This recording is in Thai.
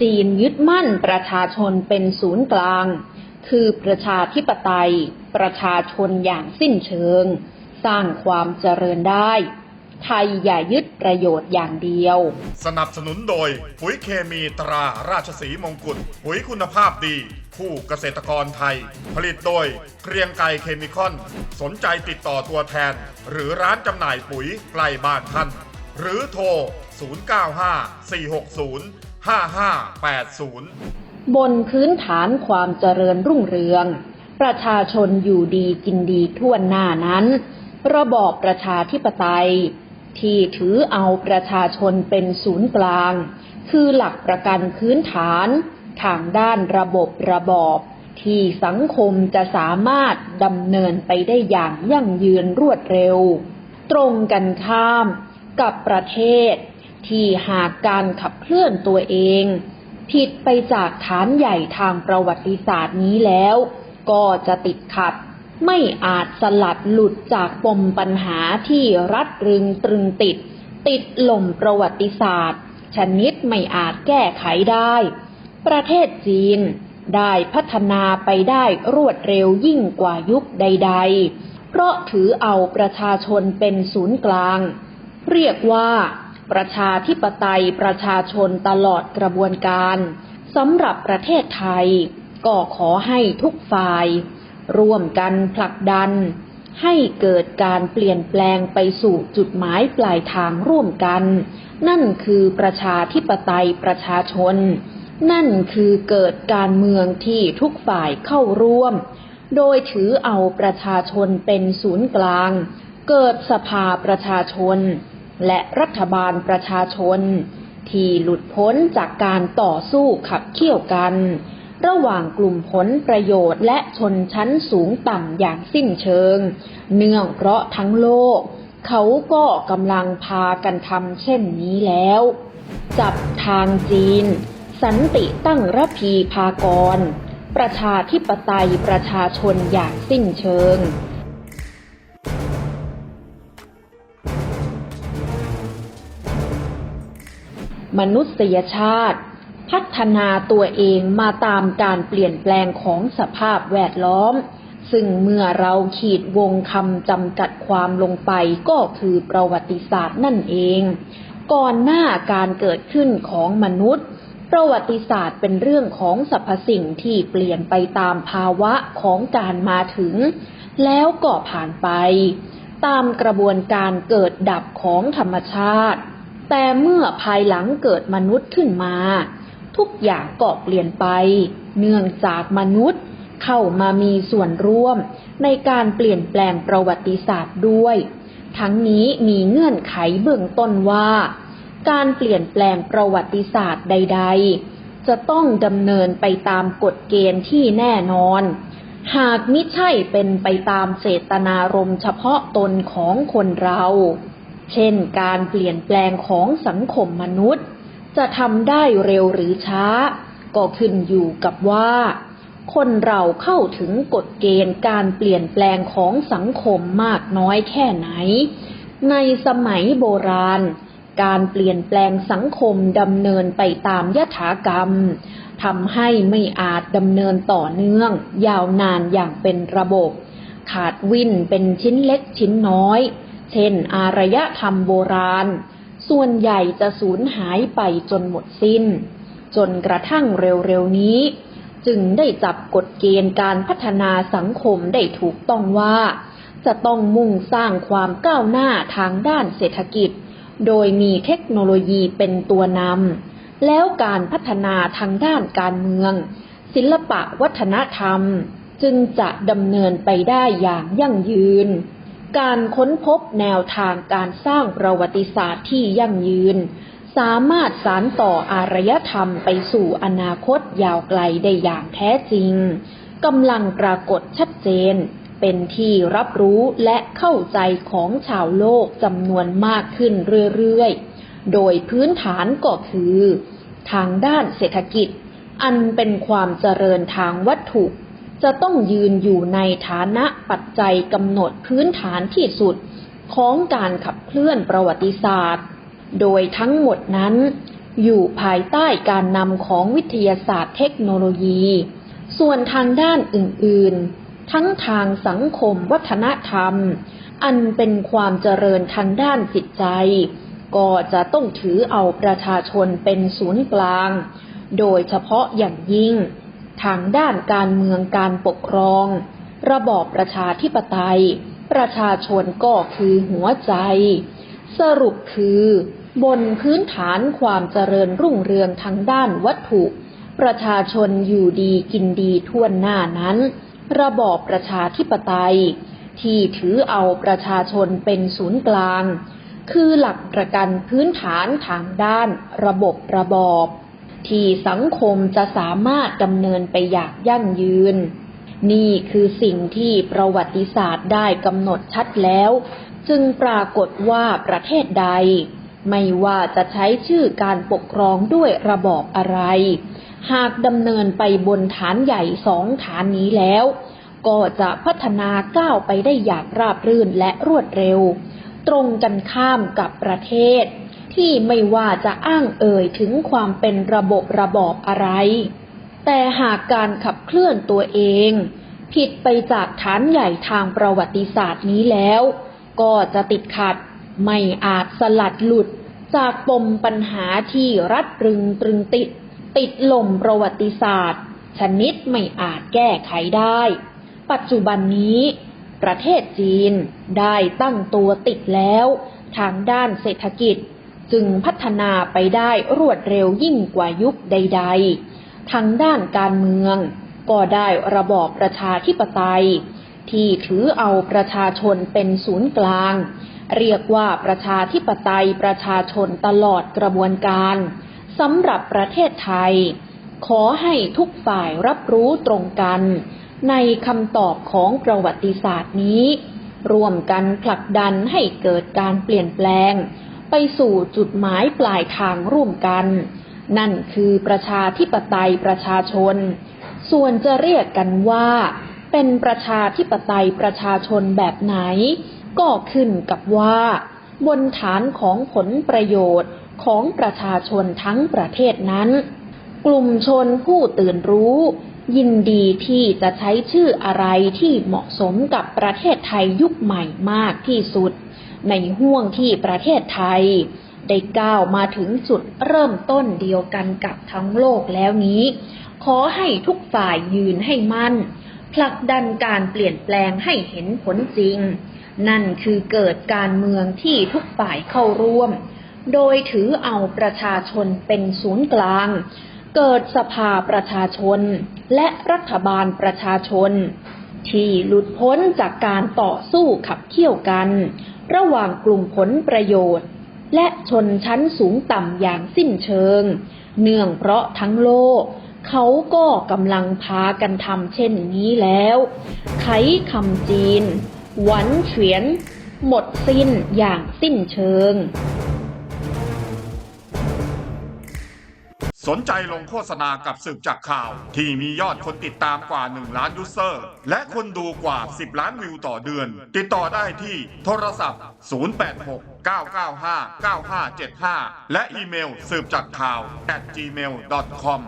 จีนยึดมั่นประชาชนเป็นศูนย์กลาง คือประชาธิปไตย ประชาชนอย่างสิ้นเชิง สร้างความเจริญได้ ไทยอย่ายึดประโยชน์อย่างเดียว สนับสนุนโดย ปุ๋ยเคมีตราราชสีมงกุฎปุ๋ยคุณภาพดีผู้เกษตรกรไทย ผลิตโดยเกรียงไกรเคมีคอน สนใจติดต่อตัวแทน หรือร้านจำหน่ายปุ๋ยใกล้บ้านท่าน หรือโทร 095 460 5580 บนพื้นฐานความเจริญรุ่งเรือง ประชาชนอยู่ดีกินดีทั่วหน้านั้น ระบอบประชาธิปไตย ที่ถือเอาประชาชนเป็นศูนย์กลาง คือหลักประกันพื้นฐาน ทางด้านระบบระบอบที่สังคมจะสามารถดำเนินไปได้อย่างยั่งยืนรวดเร็ว ตรงกันข้ามกับประเทศ ที่หากการขับเคลื่อนตัวเอง ผิดไปจากฐานใหญ่ทางประวัติศาสตร์นี้แล้ว ก็จะติดขัด ไม่อาจสลัดหลุดจากปมปัญหาที่รัดรึงตรึงติด ติดหล่มประวัติศาสตร์ ชนิดไม่อาจแก้ไขได้ ประเทศจีนได้พัฒนาไปได้รวดเร็วยิ่งกว่ายุคใด ๆ เพราะถือเอาประชาชนเป็นศูนย์กลาง เรียกว่า ประชาธิปไตยประชาชนตลอดกระบวนการสำหรับประเทศไทย ก็ขอให้ทุกฝ่าย ร่วมกันผลักดัน ให้เกิดการเปลี่ยนแปลงไปสู่จุดหมายปลายทางร่วมกัน นั่นคือประชาธิปไตยประชาชน นั่นคือเกิดการเมืองที่ทุกฝ่ายเข้าร่วม โดยถือเอาประชาชนเป็นศูนย์กลาง เกิดสภาประชาชน และรัฐบาลประชาชน ที่หลุดพ้นจากการต่อสู้ขับเคี่ยวกัน ระหว่างกลุ่มผลประโยชน์และชนชั้นสูงต่ำอย่างสิ้นเชิง เนื่องเพราะทั้งโลก เขาก็กำลังพากันทำเช่นนี้แล้ว จับทางจีน สันติตั้งระพีพากร ประชาธิปไตยประชาชนอย่างสิ้นเชิง มนุษยชาติ พัฒนาตัวเองมาตามการเปลี่ยนแปลงของสภาพแวดล้อม ซึ่งเมื่อเราขีดวงคำจำกัดความลงไปก็คือประวัติศาสตร์นั่นเอง ก่อนหน้าการเกิดขึ้นของมนุษย์ประวัติศาสตร์เป็นเรื่องของสรรพสิ่งที่เปลี่ยนไปตามภาวะของการมาถึง แล้วก็ผ่านไป ตามกระบวนการเกิดดับของธรรมชาติ แต่เมื่อภายหลังเกิดมนุษย์ขึ้นมา ทุกอย่างก็เปลี่ยนไป เนื่องจากมนุษย์เข้ามามีส่วนร่วม ในการเปลี่ยนแปลงประวัติศาสตร์ด้วย ทั้งนี้มีเงื่อนไขเบื้องต้นว่า การเปลี่ยนแปลงประวัติศาสตร์ใด ๆ จะต้องดำเนินไปตามกฎเกณฑ์ที่แน่นอน หากมิใช่เป็นไปตามเจตนารมณ์เฉพาะตนของคนเรา เช่นการเปลี่ยนแปลงของสังคมมนุษย์ จะทำได้เร็วหรือช้า ก็ขึ้นอยู่กับว่า คนเราเข้าถึงกฎเกณฑ์การเปลี่ยนแปลงของสังคมมากน้อยแค่ไหน ในสมัยโบราณ การเปลี่ยนแปลงสังคมดำเนินไปตามยถากรรมทำให้ไม่อาจดำเนินต่อเนื่อง ยาวนานอย่างเป็นระบบ ขาดวินเป็นชิ้นเล็กชิ้นน้อย เช่น อารยธรรมโบราณ ส่วนใหญ่จะสูญหายไปจนหมดสิ้น จนกระทั่งเร็วๆนี้ จึงได้จับกฎเกณฑ์การพัฒนาสังคมได้ถูกต้องว่า จะต้องมุ่งสร้างความก้าวหน้าทางด้านเศรษฐกิจ โดยมีเทคโนโลยีเป็นตัวนำแล้วการพัฒนาทางด้านการเมือง ศิลปะวัฒนธรรม จึงจะดำเนินไปได้อย่างยั่งยืน การค้นพบแนวทางการสร้างประวัติศาสตร์ที่ยั่งยืน สามารถสานต่ออารยธรรมไปสู่อนาคตยาวไกลได้อย่างแท้จริงกำลังปรากฏชัดเจน เป็นที่รับรู้และเข้าใจของชาวโลกจำนวนมากขึ้นเรื่อยๆ โดยพื้นฐานก็คือ ทางด้านเศรษฐกิจ อันเป็นความเจริญทางวัตถุ จะต้องยืนอยู่ในฐานะปัจจัยกำหนดพื้นฐานที่สุดของการขับเคลื่อนประวัติศาสตร์ โดยทั้งหมดนั้น อยู่ภายใต้การนำของวิทยาศาสตร์เทคโนโลยี ส่วนทางด้านอื่น ๆ ทั้งทางสังคมวัฒนธรรม อันเป็นความเจริญทางด้านจิตใจ ก็จะต้องถือเอาประชาชนเป็นศูนย์กลาง โดยเฉพาะอย่างยิ่ง ทางด้านการเมืองการปกครอง ระบอบประชาธิปไตย ประชาชนก็คือหัวใจ สรุปคือ บนพื้นฐานความเจริญรุ่งเรืองทางด้านวัตถุ ประชาชนอยู่ดีกินดีทั่วหน้านั้น ระบอบประชาธิปไตย ที่ถือเอาประชาชนเป็นศูนย์กลาง คือหลักประกันพื้นฐานทางด้านระบบระบอบ ที่สังคมจะสามารถดำเนินไปอย่างยั่งยืน นี่คือสิ่งที่ประวัติศาสตร์ได้กำหนดชัดแล้ว จึงปรากฏว่าประเทศใด ไม่ว่าจะใช้ชื่อการปกครองด้วยระบอบอะไร หากดำเนินไปบนฐานใหญ่สองฐานนี้แล้ว ก็จะพัฒนาก้าวไปได้อย่างราบรื่นและรวดเร็ว ตรงกันข้ามกับประเทศ ที่ไม่ว่าจะอ้างเอ่ยถึงความเป็นระบบระบอบอะไร แต่หากการขับเคลื่อนตัวเอง ผิดไปจากฐานใหญ่ทางประวัติศาสตร์นี้แล้ว ก็จะติดขัด ไม่อาจสลัดหลุดจากปมปัญหาที่รัดรึงตรึงติด ติดลมประวัติศาสตร์ ชนิดไม่อาจแก้ไขได้ ปัจจุบันนี้ ประเทศจีนได้ตั้งตัวติดแล้ว ทางด้านเศรษฐกิจ จึงพัฒนาไปได้รวดเร็วยิ่งกว่ายุคใด ๆ ทางด้านการเมือง ก็ได้ระบอบประชาธิปไตย ที่ถือเอาประชาชนเป็นศูนย์กลาง เรียกว่าประชาธิปไตยประชาชนตลอดกระบวนการสำหรับประเทศไทย ขอให้ทุกฝ่ายรับรู้ตรงกัน ในคำตอบของประวัติศาสตร์นี้ ร่วมกันผลักดันให้เกิดการเปลี่ยนแปลง ไปสู่จุดหมายปลายทางร่วมกัน นั่นคือประชาธิปไตยประชาชน ส่วนจะเรียกกันว่า เป็นประชาธิปไตยประชาชนแบบไหน ก็ขึ้นกับว่า บนฐานของผลประโยชน์ของประชาชนทั้งประเทศนั้น กลุ่มชนผู้ตื่นรู้ยินดีที่จะใช้ชื่ออะไรที่เหมาะสมกับประเทศไทยยุคใหม่มากที่สุด ในห่วงที่ประเทศไทย ได้ก้าวมาถึงจุดเริ่มต้นเดียวกันกับทั้งโลกแล้วนี้ ขอให้ทุกฝ่ายยืนให้มั่นผลักดันการเปลี่ยนแปลงให้เห็นผลจริง นั่นคือเกิดการเมืองที่ทุกฝ่ายเข้าร่วม โดยถือเอาประชาชนเป็นศูนย์กลาง เกิดสภาประชาชน และรัฐบาลประชาชน ที่หลุดพ้นจากการต่อสู้ขับเคี่ยวกัน ระหว่างกลุ่มผลประโยชน์ และชนชั้นสูงต่ำอย่างสิ้นเชิง เนื่องเพราะทั้งโลก เขาก็กำลังพากันทำเช่นนี้แล้ว ไขคำจีน หวันเฉียน หมดสิ้นอย่างสิ้นเชิง สนใจลงโฆษณากับสืบจากข่าว ที่มียอดคนติดตามกว่า 1 ล้านยูเซอร์ และคนดูกว่า 10 ล้านวิวต่อเดือน ติดต่อได้ที่โทรศัพท์ 086 995 9575 และอีเมลสืบจากข่าว at gmail.com